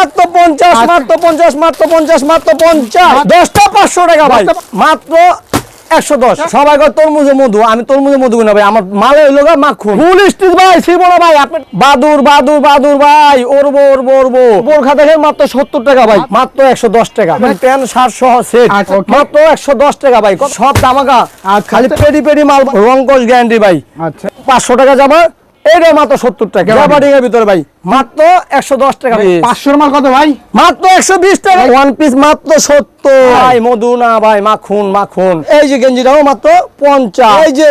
মাত্র আচ্ছা। মাত্র পঞ্চাশ মাত্র টাকা ভাই। মাত্র একশো দশ। সবাই কয় তরমুজে মধু। আমি তরমুজে মধু না ভাই। আমার মালে হইল গা মাখন। ফুল স্টিচ ভাই ভাই আপনি বাদুর বাদুর বাদুর ভাই। ওরবো ওরবো ওরবো। বোরখা দেখে মাত্র সত্তর টাকা ভাই। মাত্র একশো দশ টাকা। সহ সেট মাত্র দশ টাকা ভাই। সব দামাকা। আচ্ছা, খালি আচ্ছা। পেডি পেডি মাল। রঙ্কশ গ্যারান্টি ভাই। আচ্ছা। পাঁচশো টাকা জামা। এটা মাত্র সত্তর টাকা। এর ভিতরে ভাই মাত্র একশো দশ টাকা। পাঁচশোর মাল কত ভাই? মাত্র একশো বিশ টাকা। ওয়ান পিস মাত্র সত্তর। ভাই মধু না ভাই মাখন মাখন। এই যে গেঞ্জিটাও মাত্র পঞ্চাশ। এই যে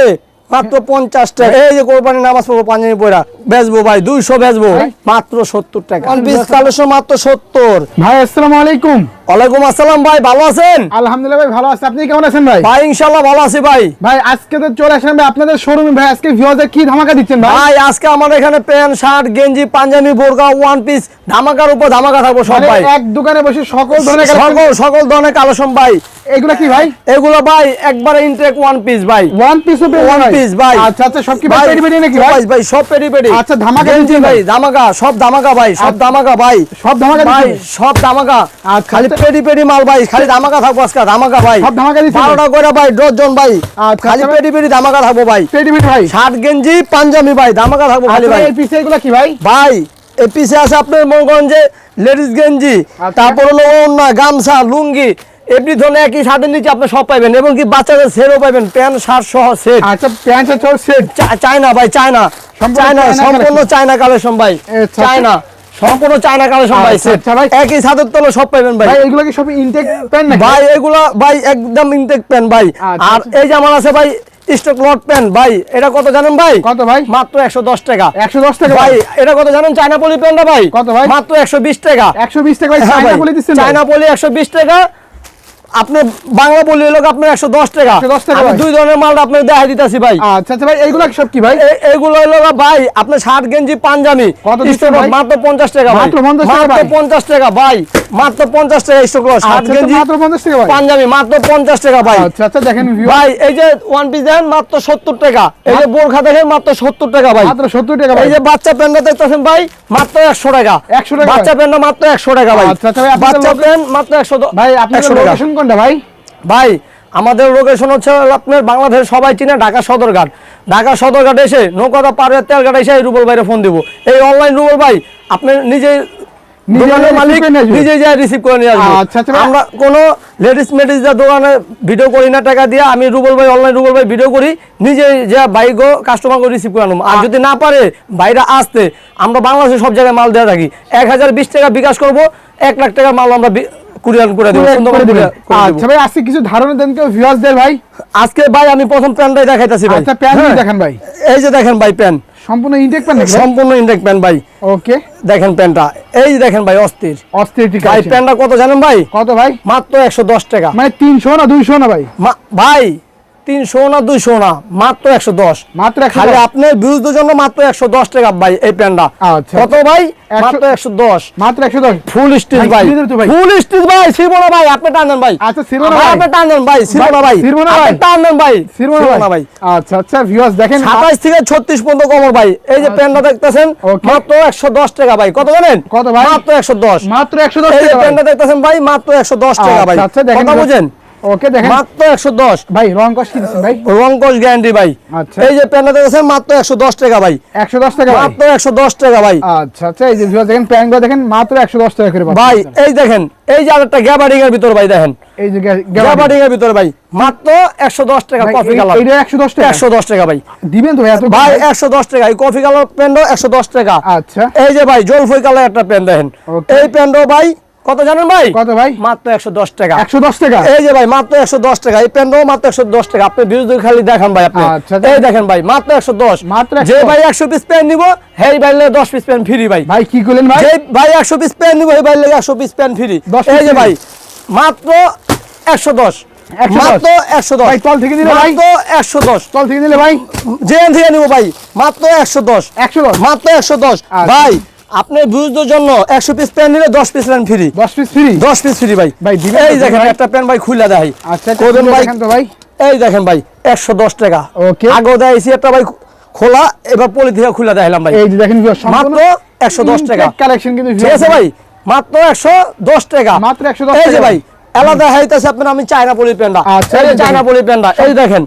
মাত্র পঞ্চাশ টাকা। এই যে কোরবানি নামাজ পড়ব পাঞ্জাবি পয়রা। বেচবো ভাই দুইশো বেচবো। মাত্র সত্তর টাকা। ওয়ান পিস কালেকশন মাত্র সত্তর। ভাই আসসালামু আলাইকুম। ওয়ালাইকুম আসসালাম ভাই ভালো আছেন? আলহামদুলিল্লাহ ভাই ভালো আছে। আপনি কেমন আছেন ভাই? ভাই ইনশাল্লাহ ভালো আছি ভাই। ভাই আজকে তো চলে আসেন ভাই আপনাদের শোরুমে ভাই আজকে ভিউয়ারদের কি ধামাকা দিচ্ছেন ভাই? ভাই আজকে আমাদের এখানে প্যান্ট শার্ট গেঞ্জি পাঞ্জাবি বোরকা ওয়ান পিস ধামাকার উপর ধামাকা থাকব সব মানে ভাই। এক দোকানে বসে সকল ধরনের সকল সকল ধরনের কালেকশন ভাই। এগুলা কি ভাই? এগুলো ভাই একবারে ইনটেক ওয়ান পিস ভাই। ওয়ান পেয়ে One piece ভাই। আচ্ছা আচ্ছা সব কি ভাই পেডি পেডি নাকি ভাই? ভাই সব পেডি পেডি আচ্ছা, ধামাকা দিচ্ছেন ভাই। ধামাকা সব ধামাকা ভাই সব আচ্ছা। ধামাকা ভাই। সব ধামাকা ভাই সব ধামাকা। আচ্ছা, খালি পেডি পেডি মাল ভাই খালি ধামাকা থাকব আজকে ধামাকা ভাই। সব ধামাকা করে ভাই ডজন ভাই আচ্ছা, খালি আচ্ছা। পেডি পেডি ধামাকা থাকব ভাই। ভাই। শার্ট গেঞ্জি পাঞ্জাবি ভাই ধামাকা থাকব খালি আচ্ছা ভাই। এই পিসে এগুলা কি ভাই? ভাই এই পিছে আছে আপনার লেডিস গেঞ্জি। তারপর হলো ওড়না গামছা লুঙ্গি এমনি ধরনের একই শার্টের নিচে আপনি সব পাইবেন এবং কি বাচ্চাদের সেটও পাইবেন প্যান্ট শার্ট সহ সেট। আচ্ছা প্যান্ট আর চোর সেট। চায়না ভাই চায়না। চায়না সম্পূর্ণ চায়না কালেকশন ভাই। চায়না। সম্পূর্ণ চায়না কালেকশন ভাই আচ্ছা। আচ্ছা। একই ছাদের তলে সব পাইবেন ভাই। ভাই এগুলো কি সব ইনটেক প্যান নাকি? ভাই এগুলা ভাই একদম ইনটেক প্যান ভাই। আচ্ছা, আর। এই যে আমার আছে ভাই স্টক লট প্যান ভাই এটা কত জানেন ভাই? কত ভাই? মাত্র একশো দশ টাকা। একশো দশ টাকা ভাই। এটা কত জানেন চায়না পলি প্যানটা ভাই? কত ভাই? মাত্র একশো বিশ টাকা। একশো বিশ টাকা ভাই চায়না পলি দিচ্ছেন চায়না পলি একশো বিশ টাকা আপনি বাংলা বলি হলো আপনার একশো দশ টাকা। 110 টাকা আমি দুই ধরনের মালটা আপনার দেখা দিতেছি ভাই। আচ্ছা আচ্ছা ভাই এইগুলা সব কি ভাই? এ- এগুলো হলো ভাই আপনার শার্ট গেঞ্জি পাঞ্জাবি? মাত্র পঞ্চাশ টাকা মাত্র 50 টাকা মাত্র ভাই? পঞ্চাশ টাকা ভাই। মাত্র পঞ্চাশ টাকা স্টক শার্ট আচ্ছা, আচ্ছা, গেঞ্জি পাঞ্জাবি মাত্র পঞ্চাশ টাকা ভাই। আচ্ছা আচ্ছা দেখেন ভাই এই যে ওয়ান পিস দেখেন মাত্র সত্তর টাকা। এই যে বোরখা দেখেন মাত্র সত্তর টাকা ভাই। মাত্র সত্তর টাকা ভাই। এই যে বাচ্চা প্যান্টটা দেখতেছেন ভাই মাত্র একশো টাকা। 100 টাকা বাচ্চা প্যান্টটা মাত্র একশো টাকা ভাই। বাচ্চা লোকে- প্যান্ট মাত্র একশো ভাই একশো লোকেশন কোনটা ভাই? ভাই আমাদের লোকেশন হচ্ছে আপনার বাংলাদেশ সবাই চিনে ঢাকা সদরঘাট। ঢাকা সদরঘাট এসে নৌকাটা হয়ে তেলঘাট এসে রুবল ভাইরে ফোন দিব। এই অনলাইন রুবল ভাই আপনি নিজে মালিক করে নিয়ে আসবে? নিজে যা রিসিভ করে নিয়ে আসবে আচ্ছা, আচ্ছা ভাই। আমরা কোনো লেডিস মেডিস দোকানে ভিডিও করি না টাকা দিয়ে আমি রুবল ভাই অনলাইন রুবল ভাই ভিডিও করি নিজে যা বাইক কাস্টমারকে রিসিভ করে আনব আর যদি না পারে বাইরে আসতে আমরা বাংলাদেশের সব জায়গায় মাল দেওয়া থাকি। এক হাজার বিশ টাকা বিকাশ করব এক লাখ টাকা মাল আমরা কুরিয়ান করে দেবো সুন্দর করে আচ্ছা ভাই আজকে কিছু ধারণা দেন কেউ ভিউয়ার্সদের ভাই? আজকে ভাই আমি প্রথম প্যানটাই দেখাইতাছি ভাই। আচ্ছা হ্যাঁ। দেখেন ভাই। এই যে দেখেন ভাই প্যান। সম্পূর্ণ ইনটেক প্যান সম্পূর্ণ ইন্ডেক প্যান ভাই। ওকে দেখেন প্যানটা। এই যে দেখেন ভাই অস্থির। অস্থির ঠিক আছে। ভাই প্যানটা কত জানেন ভাই? কত ভাই? মাত্র একশো দশ টাকা। মানে তিনশো না দুইশো না ভাই? ভাই তিনশো না দুইশো না মাত্র একশো দশ। মাত্র খালি আপনার বিরুদ্ধের জন্য মাত্র একশো দশ টাকা ভাই এই প্যান্টটা। কত ভাই? মাত্র একশো দশ। মাত্র একশো দশ। ফুল স্টিচ ভাই। ফুল স্টিচ ভাই। ছিড়বো না ভাই আপনি টান দেন ভাই। আচ্ছা, না ভাই, ভাই। আপনি টান দেন ভাই ছিড়বো না ভাই ছিঁড়বো না ভাই। টান দেন ভাই। সিরমো না না ভাই। ভাই। আচ্ছা আচ্ছা ভিউয়ার্স দেখেন সাতাইশ থেকে ছত্রিশ পর্যন্ত কমর ভাই। এই যে প্যান্টটা দেখতেছেন মাত্র একশো দশ টাকা ভাই। কত জানেন? কত ভাই? মাত্র একশো দশ। মাত্র একশো দশ এই যে টাকা ভাই। প্যান্টটা দেখতেছেন ভাই মাত্র একশো দশ টাকা ভাই। আচ্ছা, দেখেন কথা বুঝেন? ওকে দেখেন। মাত্র একশো দশ। ভাই রং কি ভাই? গ্যারান্টি ভাই। আচ্ছা। এই যে প্যান্টটা দেখতেছেন মাত্র একশো দশ টাকা ভাই। একশো দশ টাকা মাত্র একশো দশ টাকা ভাই। আচ্ছা আচ্ছা এই যে দেখেন প্যান্টগুলো দেখেন মাত্র একশো দশ টাকা করে ভাই এই দেখেন এই যে আরেকটা গ্যাবারিং এর ভিতর ভাই দেখেন। এই যে গ্যাবারিং এর ভিতর ভাই মাত্র একশো দশ টাকা কফি কালার এইটা একশো দশ টাকা? একশো দশ টাকা ভাই। দিবেন তো ভাই এত ভাই একশো দশ টাকা। এই কফি কালার প্যান্টও একশো দশ টাকা। আচ্ছা। এই যে ভাই জলফই কালার একটা প্যান্ট দেখেন। এই প্যান্টও ভাই কত জানেন ভাই? কত ভাই? মাত্র একশো দশ টাকা। একশো দশ টাকা? এই যে ভাই মাত্র একশো দশ টাকা। এই প্যান্টও মাত্র একশো দশ টাকা। আপনি বিরুদ্ধে খালি দেখান ভাই আপনি। আচ্ছা, এই দেখেন ভাই মাত্র একশো দশ। মাত্র যে ভাই একশো পিস প্যান্ট নিবো হেই বাইলে দশ পিস প্যান্ট ফ্রি ভাই। ভাই কি করলেন ভাই? ভাই একশো পিস প্যান্ট নিবো এই বাইলে একশো পিস প্যান্ট ফ্রি 10 piece এই যে ভাই মাত্র একশো দশ। 110 মাত্র একশো দশ। ভাই, তল থেকে ভাই? মাত্র একশো দশ। চল থেকে নিলে ভাই। জেন থেকে নিবো ভাই মাত্র একশো দশ। একশো দশ। মাত্র একশো দশ। আচ্ছা। ভাই আপনার বুঝদের জন্য একশো পিস প্যান নিলে দশ পিস প্যান্ট ফ্রি দশ পিস ফ্রি দশ পিস ফ্রি ভাই। ভাই, এই দেখেন একটা প্যান্ট ভাই খুলে দেয় আচ্ছা ভাই? এই দেখেন ভাই একশো দশ টাকা। ওকে। আগেও দেয়ছি একটা ভাই খোলা এবার পলি থেকে খুলে দেয় ভাই। এই দেখেন মাত্র একশো দশ 110 টাকা। কালেকশন কিন্তু ঠিক আছে ভাই মাত্র একশো দশ টাকা। মাত্র 110 এই যে ভাই। আলাদা হাইতেছে আপনার আমি চায়না পলি প্যান্ডা। আচ্ছা, এই যে চায়না পলি প্যান্ডা এই দেখেন.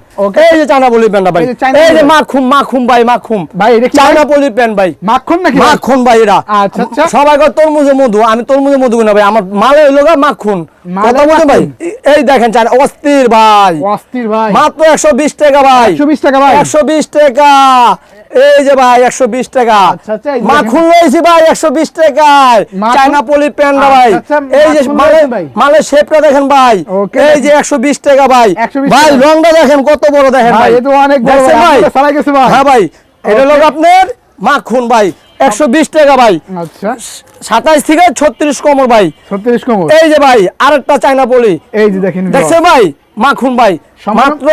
এই যে চায়না পলি প্যান্ডা ভাই। এই যে। মাখুম মাখুম ভাই মাখুম। ভাই, চায়না পলি ভাই। মাখন নাকি ভাই? মাখন ভাই এরা। আচ্ছা, আচ্ছা। সবাই কয় তরমুজে মধু। আমি তরমুজে মধু না ভাই আমার মালে হইল গা মাখন। কথা ভাই? এই- দেখেন চায়না অস্থির ভাই। অস্থির ভাই। মাত্র একশো বিশ টাকা ভাই। 120 টাকা ভাই? একশো বিশ টাকা। এই যে ভাই একশো বিশ টাকা। আচ্ছা, আচ্ছা, মাখন রয়েছে ভাই একশো বিশ টাকায়। চায়না পলি প্যান্ডা ভাই। আচ্ছা, এই যে মালের শেপটা দেখেন ভাই। এই যে একশো বিশ টাকা ভাই। ভাই রংটা দেখেন কত বড় দেখেন ভাই অনেক ভাই হ্যাঁ ভাই এটা হলো আপনার মাখন ভাই একশো বিশ টাকা ভাই। সাতাইশ থেকে ছত্রিশ কমর ভাই। 36 কম এই যে ভাই আরেকটা চায়না পলি। এই যে দেখেন দেখছেন ভাই? মাখন ভাই মাত্র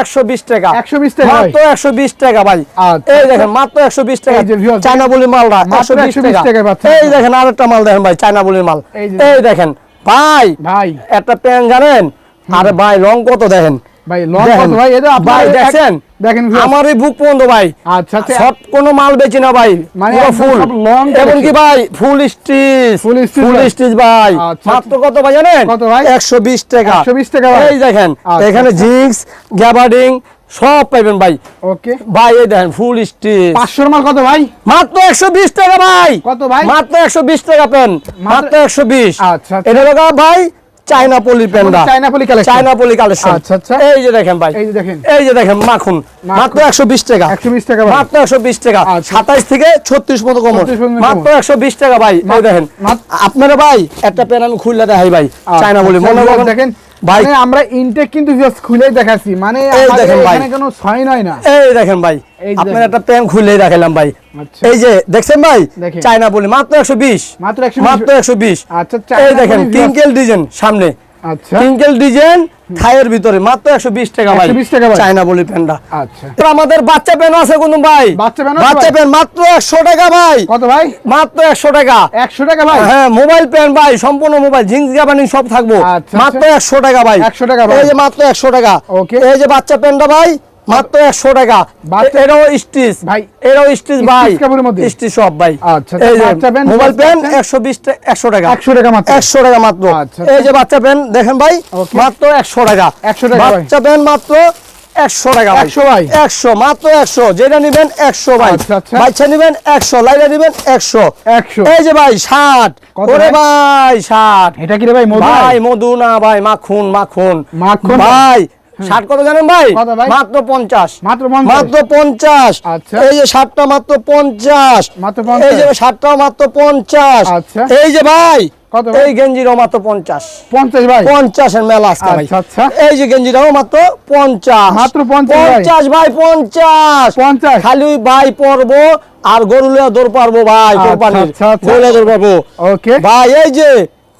একশো বিশ টাকা। 120 টাকা মাত্র একশো বিশ টাকা ভাই। আচ্ছা, এই। দেখেন মাত্র একশো বিশ টাকা। চায়না বলির মালটা একশো বিশ টাকা। এই। দেখেন আরেকটা মাল দেখেন ভাই চায়না বলির মাল। এই এই দেখেন ভাই ভাই। একটা প্যান্ট জানেন? আরে ভাই রং কত দেখেন? ভাই লং কত ভাই এটা ভাই দেখছেন দেখেন আমার এই বুক পর্যন্ত ভাই। আচ্ছা আচ্ছা। শর্ট কোনো মাল বেচি না ভাই। মানে ফুল সব এবং কি ভাই ফুল স্টিচ ফুল ভাই। স্টিচ ভাই। আচ্ছা, মাত্র কত ভাই জানেন? কত ভাই? 120 টাকা। 120 টাকা ভাই। এই দেখেন আচ্ছা, এখানে। জিন্স গ্যাবার্ডিং সব পাইবেন ভাই। ওকে। ভাই এই দেখেন ফুল স্টিচ 500 মাল কত ভাই? মাত্র 120 টাকা ভাই। কত ভাই? মাত্র 120 টাকা পেন। মাত্র 120 আচ্ছা, আচ্ছা। এটা ভাই China poly China poly collection China poly collection আচ্ছা, আচ্ছা। এই যে দেখেন ভাই। এই যে দেখেন। এই যে দেখেন মাখন। মাত্র 120 টাকা। 120 টাকা মাত্র 120 টাকা। আচ্ছা। 27 থেকে 36 মতো কম 36 মাত্র 120 টাকা ভাই। এই দেখেন। আপনারা ভাই একটা পেন আমি খুললে দেখাই ভাই। চায়না বলি আচ্ছা, মনে করেন দেখেন ভাই। মানে আমরা ইনটেক কিন্তু জাস্ট খুলেই দেখাচ্ছি। মানে দেখেন ভাই। এখানে কোনো ছয় নয় না। এই দেখেন ভাই। আপনার একটা প্যান খুলেই দেখালাম ভাই। আচ্ছা। এই যে দেখছেন ভাই। চায়না বলি মাত্র 120 মাত্র 120 মাত্র 120 আচ্ছা এই দেখেন কিংকেল ডিজাইন সামনে। আচ্ছা। ডিজাইন থাইয়ের ভিতরে মাত্র 120 টাকা ভাই। 120 টাকা ভাই। চায়না বলি পেনটা আচ্ছা। তো আমাদের বাচ্চা পেন আছে কোন ভাই? বাচ্চা প্যান বাচ্চা? পেন মাত্র 100 টাকা ভাই। কত ভাই? মাত্র 100 টাকা। 100 টাকা ভাই? হ্যাঁ মোবাইল পেন ভাই সম্পূর্ণ মোবাইল জিন্স গাবানি সব থাকব। আচ্ছা, মাত্র একশো 100 টাকা ভাই। 100 টাকা ভাই। এই যে মাত্র 100 টাকা. এই যে বাচ্চা পেনটা ভাই মাত্র 100 টাকা। বাচ্চা- স্টিচ। ভাই, এটাও স্টিচ ভাই। স্টিচ সব ভাই। আচ্ছা, পেন মোবাইল পাচ্ছেন? 120 টা- 100 টাকা 100 টাকা। মাত্র? একশো টাকা মাত্র। আচ্ছা, এই যে বাচ্চা পেন দেখেন ভাই মাত্র একশো টাকা। 100 টাকা। বাচ্চা পেন মাত্র একশো টাকা ভাই। 100 ভাই। একশো মাত্র একশো। যেটা নিবেন একশো ভাই। আচ্ছা, আচ্ছা। বাচ্চা নিবেন একশো লাইলা নিবেন একশো। 100 এই যে ভাই ষাট। ওরে ভাই? ষাট। এটা কি রে ভাই ভাই মধু না ভাই মাখন মাখন। মাখন? ভাই ষাট কত জানেন ভাই? মাত্র পঞ্চাশ। মাত্র পঞ্চাশ। আচ্ছা। এই যে ষাটটা মাত্র পঞ্চাশ। এই যে 50 ষাটটা মাত্র পঞ্চাশ। আচ্ছা। এই যে ভাই এই গেঞ্জিরও মাত্র পঞ্চাশ। 50 ভাই? পঞ্চাশের মেলা আজকে ভাই। আচ্ছা, আচ্ছা। এই যে গেঞ্জিটাও মাত্র পঞ্চাশ। মাত্র 50 ভাই। পঞ্চাশ পঞ্চাশ। খালি ভাই পরবো আর গরু লিয়া দৌড় পারব ভাই আচ্ছা, আচ্ছা, আচ্ছা। গরু দৌড় পারব। ওকে। ভাই এই যে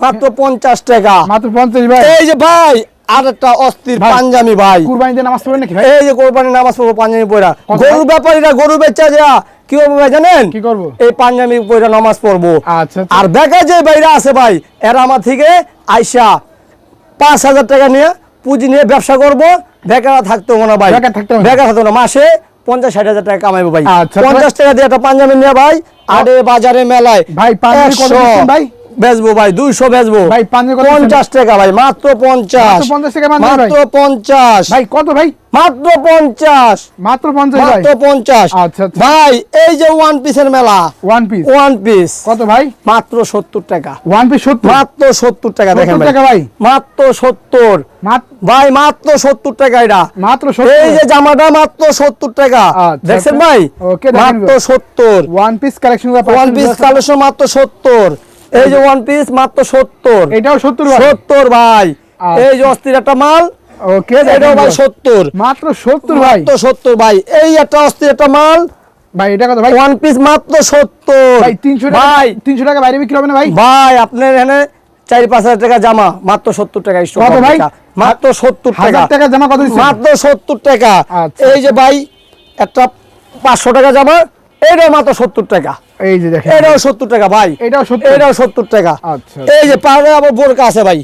মাত্র পঞ্চাশ টাকা। মাত্র 50 ভাই। এই যে ভাই আর একটা অস্থির ভাই। পাঞ্জাবি ভাই। কুরবানিতে নামাজ পড়বেন নাকি ভাই? এই যে কোরবানি নামাজ পড়ব পয়রা কত গরু ব্যাপারীরা গরু বেচা যা কি ভাই জানেন? কি করব? এই পাঞ্জাবি পয়রা নামাজ পড়ব। আচ্ছা আচ্ছা। আর বেকার যে বাইরে আছে ভাই এরা আমার থেকে আইসা পাঁচ হাজার টাকা নিয়ে পুঁজি নিয়ে ব্যবসা করব। বেকার থাকতে না ভাই। বেকার থাকতে না। মাসে পঞ্চাশ ষাট হাজার টাকা কামাইবো ভাই। আচ্ছা, পঞ্চাশ টাকা দিয়ে একটা পাঞ্জাবি নিয়ে ভাই আরে বাজারে মেলায় ভাই, পাঞ্জাবি কত 100 দিচ্ছেন ভাই? বেচবো ভাই দুইশো বেচবো। ভাই? পঞ্চাশ টাকা ভাই মাত্র পঞ্চাশ। মাত্র 50 টাকা মাত্র পঞ্চাশ। ভাই কত ভাই? মাত্র পঞ্চাশ। মাত্র 50 ভাই? মাত্র পঞ্চাশ। আচ্ছা, আচ্ছা। ভাই এই যে ওয়ান পিসের মেলা। ওয়ান পিস ওয়ান পিস কত ভাই? মাত্র সত্তর টাকা। ওয়ান পিস 70 মাত্র সত্তর টাকা দেখেন ভাই। মাত্র সত্তর। ভাই মাত্র সত্তর টাকা এটা। মাত্র এই যে জামাটা মাত্র সত্তর টাকা। আচ্ছা, দেখছেন। ভাই? মাত্র সত্তর। One piece collection one piece collection মাত্র সত্তর। এই যে ওয়ান পিস মাত্র সত্তর। এটাও 70 ভাই। সত্তর ভাই। আচ্ছা। এই যে অস্থির একটা মাল ওকে এটাও ভাই। সত্তর। মাত্র 70 ভাই। মাত্র সত্তর ভাই। এই একটা অস্থির একটা মাল ভাই এটা কত ভাই? ওয়ান পিস মাত্র সত্তর। ভাই 300 ভাই। 300 টাকা বাইরে বিক্রি হবে না ভাই? ভাই আপনার এখানে চারি পাঁচ হাজার টাকা জামা মাত্র সত্তর টাকা কত ভাই? মাত্র সত্তর টাকা। টাকা জামা কত মাত্র সত্তর টাকা। এই যে ভাই একটা পাঁচশো টাকা জামা এটাও মাত্র সত্তর টাকা। এই যে দেখেন। এটাও সত্তর টাকা ভাই। এটাও 70 এটাও সত্তর টাকা। আচ্ছা। এই যে পাড়ে আবার বোরকা আছে ভাই।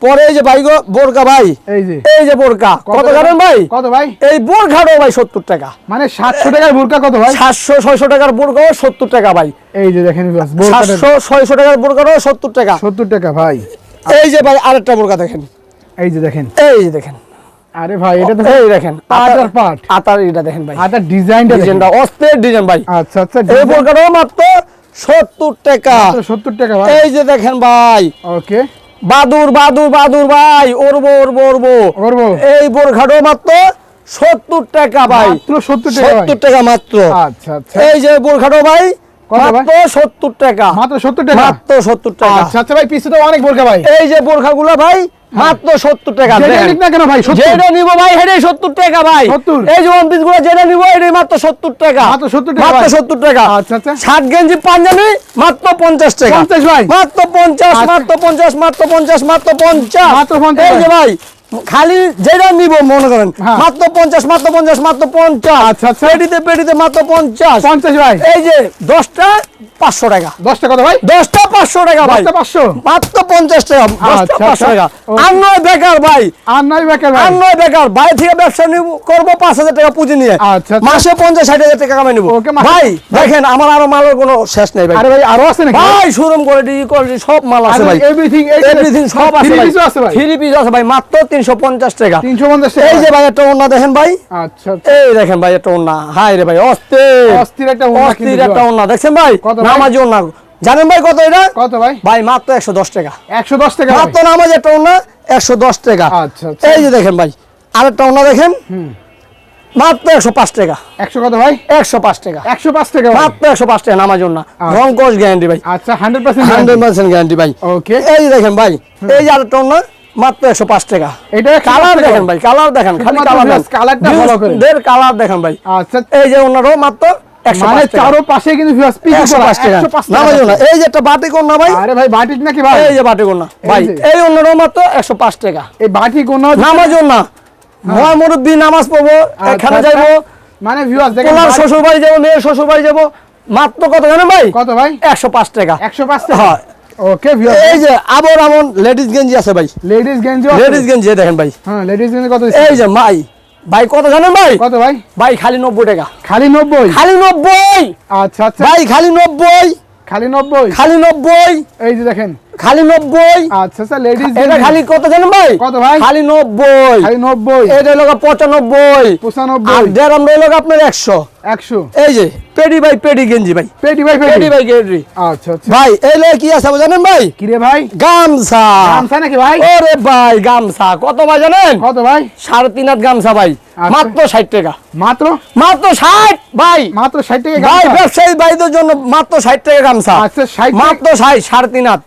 পরে এই যে ভাই গো বোরকা ভাই। এই যে। এই যে বোরকা। কত? জানেন ভাই? কত ভাই? এই বোরখাটাও ভাই সত্তর টাকা। মানে সাতশো টাকার বোরকা কত ভাই? সাতশো ছয়শো টাকার বোরকাও সত্তর টাকা ভাই। এই যে দেখেন বোরকাটা সাতশো ছয়শো টাকার বোরকাটাও সত্তর টাকা। সত্তর টাকা ভাই। এই যে ভাই আরেকটা বোরকা দেখেন। এই যে দেখেন। এই যে দেখেন। আরে ভাই এটা তো এই দেখেন পাট আর পাট। আতার এটা দেখেন ভাই। আটা ডিজাইনটা ডিজাইনটা অস্থির ডিজাইন ভাই। আচ্ছা আচ্ছা এই বোরকাটাও মাত্র সত্তর টাকা। সত্তর টাকা ভাই। এই যে দেখেন ভাই। ওকে। বাদুর বাদুর বাদুর ভাই। ওরবো ওরবো ওরবো। করব এই বোরখাটাও মাত্র সত্তর টাকা ভাই। সত্তর টাকা সত্তর টাকা মাত্র। আচ্ছা আচ্ছা। এই যে বোরখাটাও ভাই ভাই? মাত্র সত্তর টাকা। মাত্র সত্তর টাকা? মাত্র সত্তর টাকা। আচ্ছা আচ্ছা ভাই পিছনে অনেক বোরকা ভাই। এই যে বোরখাগুলো ভাই মাত্র সত্তর টাকা কেন ভাই? সত্তর। যেটা নিবো ভাই হেডে সত্তর টাকা ভাই। এই যে ওয়ান পিসগুলো যেটা নিবো এটাই মাত্র সত্তর টাকা। মাত্র 70 টাকা মাত্র ভাই। সত্তর টাকা। আচ্ছা, আচ্ছা। ষাট গেঞ্জি পাঞ্জাবি মাত্র পঞ্চাশ টাকা। ভাই। মাত্র পঞ্চাশ আচ্ছা। মাত্র পঞ্চাশ মাত্র পঞ্চাশ মাত্র পঞ্চাশ। মাত্র 50 এই যে ভাই খালি যেটা নিবো মনে করেন হ্যাঁ। মাত্র পঞ্চাশ মাত্র পঞ্চাশ মাত্র পঞ্চাশ। আচ্ছা, আচ্ছা। পেটিতে পেটিতে মাত্র পঞ্চাশ। পঞ্চাশ ভাই। এই যে দশটা পাঁচশো টাকা। দশটা কত ভাই? দশটা পাঁচশো টাকা ভাই। পাঁচশো। মাত্র পঞ্চাশ টাকা। আচ্ছা, পাঁচশো। টাকা। ও। আর নয় বেকার ভাই। আর নয় বেকার ভাই। আর নয় বেকার। বাইরে থেকে ব্যবসা নিব করব পাঁচ হাজার টাকা পুঁজি নিয়ে। মাসে পঞ্চাশ ষাট হাজার টাকা কামাই নিবো। ভাই দেখেন আমার আরও মালের কোনো শেষ নেই ভাই। আরে ভাই আরও আছে নাকি? ভাই শোরুম কোয়ালিটি কোয়ালিটি সব মাল আছে ভাই এভরিথিং এভরিথিং সব আছে ভাই। থ্রি পিস আছে ভাই। মাত্র তিনশো পঞ্চাশ টাকা। তিনশো পঞ্চাশ টাকা। এই যে ভাই একটা ওন্না দেখেন ভাই। আচ্ছা আচ্ছা। এই দেখেন ভাই একটা ওন্না হাই রে ভাই অস্থির। অস্থির একটা ওড়না কিন্তু অস্থির একটা ওন্না দেখছেন ভাই? নামাজি ওন্না জানেন ভাই কত এটা? কত ভাই? ভাই মাত্র একশো দশ টাকা। একশো দশ টাকা ভাই। মাত্র নামাজ একটা ওনা একশো দশ টাকা। আচ্ছা আচ্ছা। এই যে দেখেন ভাই আরেকটা ওনা দেখেন। মাত্র একশো পাঁচ টাকা। একশো কত ভাই? একশো পাঁচ টাকা। একশো পাঁচ টাকা মাত্র একশো পাঁচ টাকা নামাজ ওনা রং কস গ্যারান্টি ভাই। আচ্ছা hundred percent hundred percent guarantee ভাই। ওকে এই দেখেন ভাই এই যে আরেকটা ওনা মাত্র একশো পাঁচ টাকা। এটা কালার দেখেন ভাই কালার দেখেন খালি কালার। কালার দেখেন ভাই। আচ্ছা। এই যে ওনারও মাত্র একশো মানে পাঁচ টাকা। চারো পাশে কিন্তু viewers piece করা, 105 টাকা। নামাজ এই যে একটা বাটি কোন না ভাই। আরে ভাই বাটিক নাকি ভাই? এই যে বাটি কোন না ভাই এই ওনারও মাত্র একশো পাঁচ টাকা। এই বাটি কোন নামাজ না। ভয় মুরব্বী নামাজ পড়ব এখানে আচ্ছা, যাইবো মানে ভিউয়ার্স দেখেন শ্বশুর বাড়ি যাব মেয়ের শ্বশুর বাড়ি যাব। মাত্র কত জানেন ভাই? কত ভাই? একশো পাঁচ টাকা। একশো পাঁচ টাকা? হ্যাঁ। ওকে এই যে আবর আমন লেডিস গেঞ্জি আছে ভাই। লেডিস গেঞ্জি লেডিস গেঞ্জি দেখেন ভাই। হ্যাঁ লেডিস গেঞ্জি কত এই যে ভাই ভাই কত জানেন ভাই? কত ভাই? ভাই খালি নব্বই টাকা। খালি নব্বই? খালি নব্বই? আচ্ছা আচ্ছা। ভাই খালি নব্বই? খালি নব্বই? খালি নব্বই? এই যে দেখেন। খালি নব্বই? আচ্ছা আচ্ছা লেডিস এটা খালি কত জানেন ভাই? কত ভাই? খালি নব্বই। খালি নব্বই। এটা হলো পঁচানব্বই। আর পঁচানব্বই দেড় হলো আপনার একশো। একশো। এই যে পেডি ভাই পেডি গেঞ্জি ভাই। পেটি ভাই পেডি। ভাই গেঞ্জি। আচ্ছা আচ্ছা। ভাই এই লয়ে কি আছে জানেন ভাই? কিরে ভাই? গামছা। গামছা নাকি ভাই? ওরে ভাই গামছা। কত ভাই জানেন? কত ভাই? সাড়ে তিন হাত গামছা ভাই। আচ্ছা। মাত্র ষাট টাকা। মাত্র? মাত্র ষাট ভাই। মাত্র ষাট টাকা ভাই ব্যবসায়ী ভাইদের জন্য মাত্র ষাট টাকা গামছা। আচ্ছা ষাট মাত্র ষাট সাড়ে তিন হাত।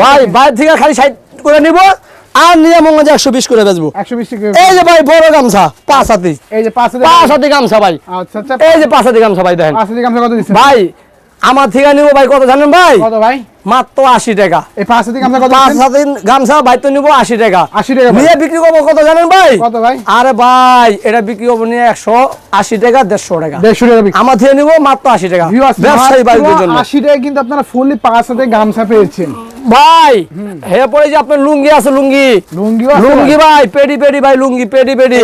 ভাই বাইরে থেকে খালি ষাট করে নিব। আর নিয়ে মঙ্গল একশো বিশ করে বেচবো। এই যে ভাই বড় গামছা পাঁচ হাতি। এই যে পাঁচ হাতি গামছা ভাই। আচ্ছা আচ্ছা। এই যে পাঁচ হাতি গামছা ভাই দেখেন। ভাই আমার থেকে নিব ভাই কত জানেন ভাই? কত ভাই? মাত্র আশি টাকা। এই পাঁচ গামছা কত পাঁচ দিচ্ছেন? গামছা ভাই তো নিবো আশি টাকা। আশি টাকা নিয়ে বিক্রি করব কত জানেন ভাই? কত ভাই? আরে ভাই এটা বিক্রি করব নিয়ে একশো আশি টাকা দেড়শো টাকা। দেড়শো টাকা আমার থেকে নিবো মাত্র আশি টাকা। ব্যবসায়ী মাত্র বাড়ির জন্য আশি টাকা কিন্তু আপনারা ফুললি পাঁচ হাতে গামছা পেয়েছেন। ভাই হে পরে যে আপনার লুঙ্গি আছে লুঙ্গি। লুঙ্গি লুঙ্গি ভাই। পেডি পেডি ভাই লুঙ্গি পেডি পেডি।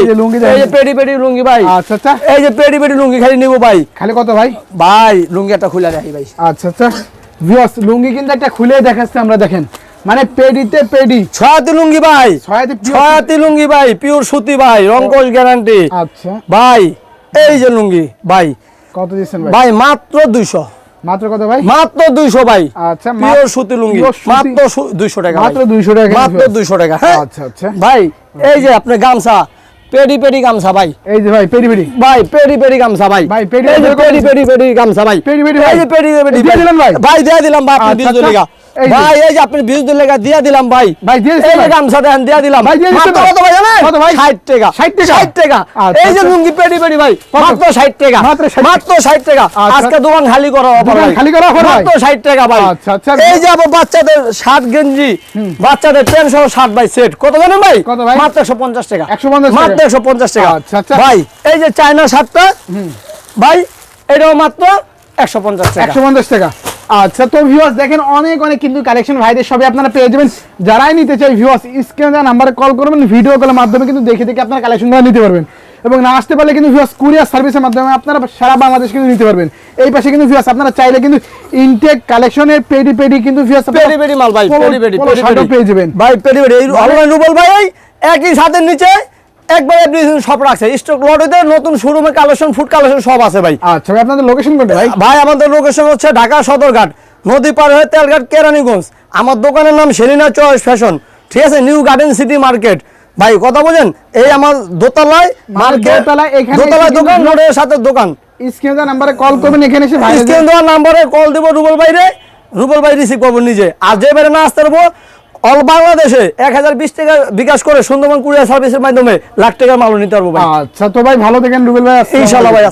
এই যে পেডি পেডি লুঙ্গি ভাই। আচ্ছা আচ্ছা। এই যে পেডি পেডি লুঙ্গি খালি নিবো ভাই। খালি কত ভাই? ভাই লুঙ্গি একটা খুলে রাখি ভাই। আচ্ছা আচ্ছা। ভিউয়ার্স লুঙ্গি কিন্তু একটা খুলে দেখাচ্ছে আমরা দেখেন। মানে পেডিতে পেডি। ছয়াতি লুঙ্গি ভাই। ছয়াতি লুঙ্গি ভাই পিওর সুতি ভাই রঙ্কশ গ্যারান্টি আচ্ছা। ভাই এই যে লুঙ্গি ভাই। কত দিচ্ছেন ভাই? ভাই মাত্র দুইশো। মাত্র কত ভাই? মাত্র দুইশো ভাই। আচ্ছা পিওর সুতি লুঙ্গি। মাত্র দুইশো টাকা মাত্র ভাই। 200 টাকা। মাত্র viewers। দুইশো টাকা আচ্ছা আচ্ছা। ভাই এই যে আপনার গামছা। পেডি পেডি গামছা ভাই। এই যে ভাই পেডি পেডি। ভাই পেডি পেডি গামছা ভাই। ভাই, পেডি পেডি পেডি পেডি গামছা ভাই। পেডি পেডি এই ভাই। যে পেডি পেডি দিয়ে দিলাম ভাই? ভাই দিয়ে দিলাম ভাই আপনি আচ্ছা, বিশ লেগা এই যে। ভাই এই যে আপনি বিশ লেগা দিয়ে দিলাম ভাই। ভাই দিয়ে দিচ্ছেন এই গামছা দেন দিয়ে দিলাম। ভাই, দিয়ে ভাই? কত ভাই জানেন? কত ভাই? 60 টাকা। 60 টাকা? 60 টাকা। আচ্ছা, এই যে আচ্ছা। লুঙ্গি পেডি পেডি ভাই? মাত্র 60 টাকা। মাত্র 60 টাকা। আচ্ছা। আজকে দোকান খালি করা অফার ভাই। খালি করা মাত্র 60 টাকা ভাই। আচ্ছা, আচ্ছা। এই যে আবার বাচ্চাদের শার্ট গেঞ্জি বাচ্চাদের প্যান্ট সহ শার্ট ভাই সেট কত জানেন ভাই? কত ভাই? মাত্র 150 টাকা। 150 টাকা? মাত্র 150 টাকা। আচ্ছা, আচ্ছা। ভাই এই যে চায়না শার্টটা ভাই এটাও মাত্র 150 টাকা। একশো পঞ্চাশ টাকা। আচ্ছা তো ভিউয়ার্স দেখেন অনেক অনেক কিন্তু কালেকশন ভাইদের সবই আপনারা পেয়ে যাবেন। যারাই নিতে চাই ভিউয়ার্স স্ক্রিনে দেওয়া নাম্বারে কল করবেন ভিডিও কলের মাধ্যমে কিন্তু দেখে দেখে আপনারা কালেকশনগুলো নিতে পারবেন। এবং না আসতে পারলে কিন্তু ভিউয়ার্স কুরিয়ার সার্ভিসের মাধ্যমে আপনারা সারা বাংলাদেশ কিন্তু নিতে পারবেন। এই পাশে কিন্তু ভিউয়ার্স আপনারা চাইলে কিন্তু ইনটেক কালেকশনের পেডি পেডি কিন্তু ভিউয়ার্স পেডি পেডি মাল ভাই পেডি পেডি পেডি পেডি। পেয়ে যাবেন। ভাই পেডি পেডি এই অনলাইন রুবেল ভাই একই সাথে নিচে একবারে সব রাখছে। স্টক লটেতে নতুন শোরুমে কালেকশন ফুড কালেকশন সব আছে ভাই। আচ্ছা ভাই আপনাদের লোকেশন কোনটা ভাই? ভাই আমাদের লোকেশন হচ্ছে ঢাকা সদরঘাট নদী পার হয়ে তেলঘাট কেরানীগঞ্জ। আমার দোকানের নাম সেলিনা চয়েস ফ্যাশন। ঠিক আছে নিউ গার্ডেন সিটি মার্কেট ভাই কথা বলেন এই আমার দোতলায় মার্কেট দোতলায় দোকান রোডের সাথে দোকান। স্ক্রিনে দেওয়া নাম্বারে কল করবেন এখানে এসে ভাই স্ক্রিন দেওয়ার নাম্বারে কল দেবো রুবেল ভাইরে। রুবেল ভাই রিসিভ করব নিজে। আর যে বাইরে না আসতে পারব অল বাংলাদেশে এক হাজার বিশ টাকা বিকাশ করে সুন্দরবন কুরিয়ার সার্ভিসের মাধ্যমে লাখ টাকার মালও নিতে পারব আচ্ছা তো ভাই ভালো দেখেন রুবেল ভাই ইনশাল্লাহ ভাই